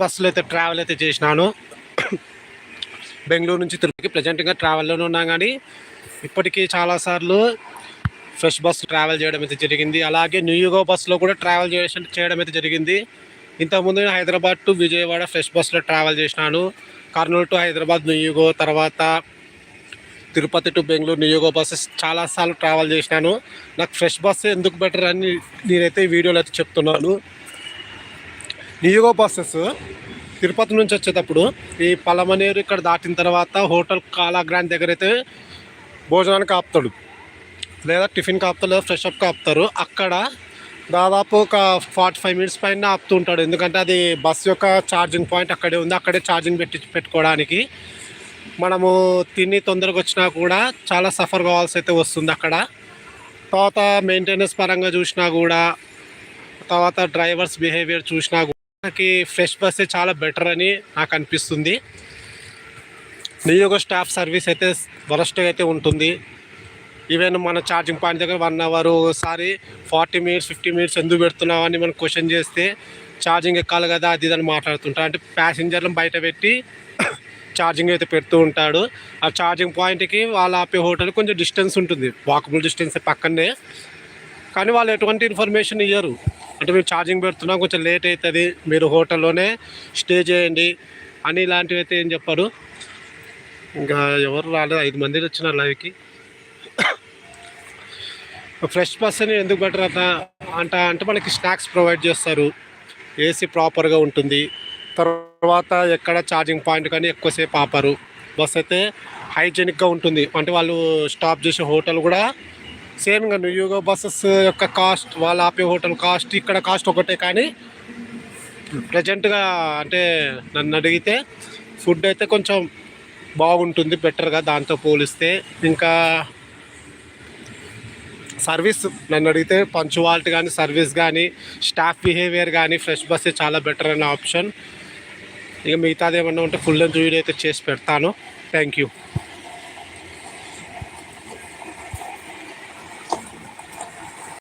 బస్సులో అయితే ట్రావెల్ అయితే చేసినాను. బెంగళూరు నుంచి తిరుపతికి ప్రజెంట్గా ట్రావెల్లోనే ఉన్నా కానీ ఇప్పటికీ చాలాసార్లు ఫ్రెష్ బస్సు ట్రావెల్ చేయడం అయితే జరిగింది. అలాగే న్యూ యూగో బస్సులో కూడా ట్రావెల్ చేసి చేయడం అయితే జరిగింది. ఇంతకుముందు నేను హైదరాబాద్ టు విజయవాడ ఫ్రెష్ బస్సులో ట్రావెల్ చేసినాను. Kurnool to Hyderabad new NueGo తర్వాత Tirupati to Bengaluru NueGo buses చాలాసార్లు ట్రావెల్ చేసినాను. నాకు ఫ్రెష్ బస్సు ఎందుకు బెటర్ అని నేనైతే ఈ వీడియోలో అయితే చెప్తున్నాను. నియోగో బస్సెస్. తిరుపతి నుంచి వచ్చేటప్పుడు ఈ పలమనేరు ఇక్కడ దాటిన తర్వాత హోటల్ కాలాగ్రాండ్ దగ్గర అయితే భోజనానికి ఆపుతాడు. లేదా టిఫిన్కి ఆపుతారు లేదా ఫ్రెష్ అప్కి ఆపుతారు అక్కడ దాదాపు ఒక ఫార్టీ ఫైవ్ మినిట్స్ పైన ఆపుతూ ఉంటాడు. ఎందుకంటే అది బస్సు యొక్క ఛార్జింగ్ పాయింట్ అక్కడే ఉంది. అక్కడే ఛార్జింగ్ పెట్టి పెట్టుకోవడానికి మనము తిని తొందరగా వచ్చినా కూడా చాలా సఫర్ కావాల్సి అయితే వస్తుంది అక్కడ. తర్వాత మెయింటెనెన్స్ పరంగా చూసినా కూడా తర్వాత డ్రైవర్స్ బిహేవియర్ చూసినా నాకు ఫ్రెష్ బస్సే చాలా బెటర్ అని నాకు అనిపిస్తుంది. నియోగ స్టాఫ్ సర్వీస్ అయితే వరస్ట్గా అయితే ఉంటుంది. ఈవెన్ మన ఛార్జింగ్ పాయింట్ దగ్గర వన్ అవర్ ఒకసారి ఫార్టీ మినిట్స్ ఫిఫ్టీ మినిట్స్ ఎందుకు పెడుతున్నావు అని మనం క్వశ్చన్ చేస్తే ఛార్జింగ్ ఎక్కాలి కదా అది ఇది అని మాట్లాడుతుంటారు. అంటే ప్యాసింజర్లను బయట పెట్టి ఛార్జింగ్ అయితే పెడుతూ ఉంటాడు. ఆ ఛార్జింగ్ పాయింట్కి వాళ్ళ ఆపే హోటల్ కొంచెం డిస్టెన్స్ ఉంటుంది. వాకబుల్ డిస్టెన్స్ పక్కనే. కానీ వాళ్ళు ఎటువంటి ఇన్ఫర్మేషన్ ఇవ్వరు అంటే మేము ఛార్జింగ్ పెడుతున్నాం కొంచెం లేట్ అవుతుంది. మీరు హోటల్లోనే స్టే చేయండి అని ఇలాంటివి అయితే ఏం చెప్పారు. ఇంకా ఎవరు రాలేదు. ఐదు మంది వచ్చినారు లైవ్కి. ఫ్రెష్ పర్సన్ ఎందుకు బెటర్ అంట అంట అంటే మనకి స్నాక్స్ ప్రొవైడ్ చేస్తారు. ఏసీ ప్రాపర్గా ఉంటుంది. తర్వాత ఎక్కడ ఛార్జింగ్ పాయింట్ కానీ ఎక్కువసేపు ఆపరు. బస్ అయితే హైజెనిక్గా ఉంటుంది. అంటే వాళ్ళు స్టాప్ చేసే హోటల్ కూడా సేమ్ ఇంకా బస్సెస్ యొక్క కాస్ట్ వాళ్ళు ఆపే హోటల్ కాస్ట్ ఇక్కడ కాస్ట్ ఒకటే కానీ ప్రజెంట్గా అంటే నన్ను అడిగితే ఫుడ్ అయితే కొంచెం బాగుంటుంది బెటర్గా దాంతో పోలిస్తే. ఇంకా సర్వీస్ నన్ను అడిగితే పంచువాలిటీ కానీ సర్వీస్ కానీ స్టాఫ్ బిహేవియర్ కానీ ఫ్రెష్ బస్సే చాలా బెటర్ అనే ఆప్షన్ ఇక మిగతాది ఏమన్నా ఉంటే ఫుల్ అండ్ వీడియో అయితే చేసి పెడతాను. Thank you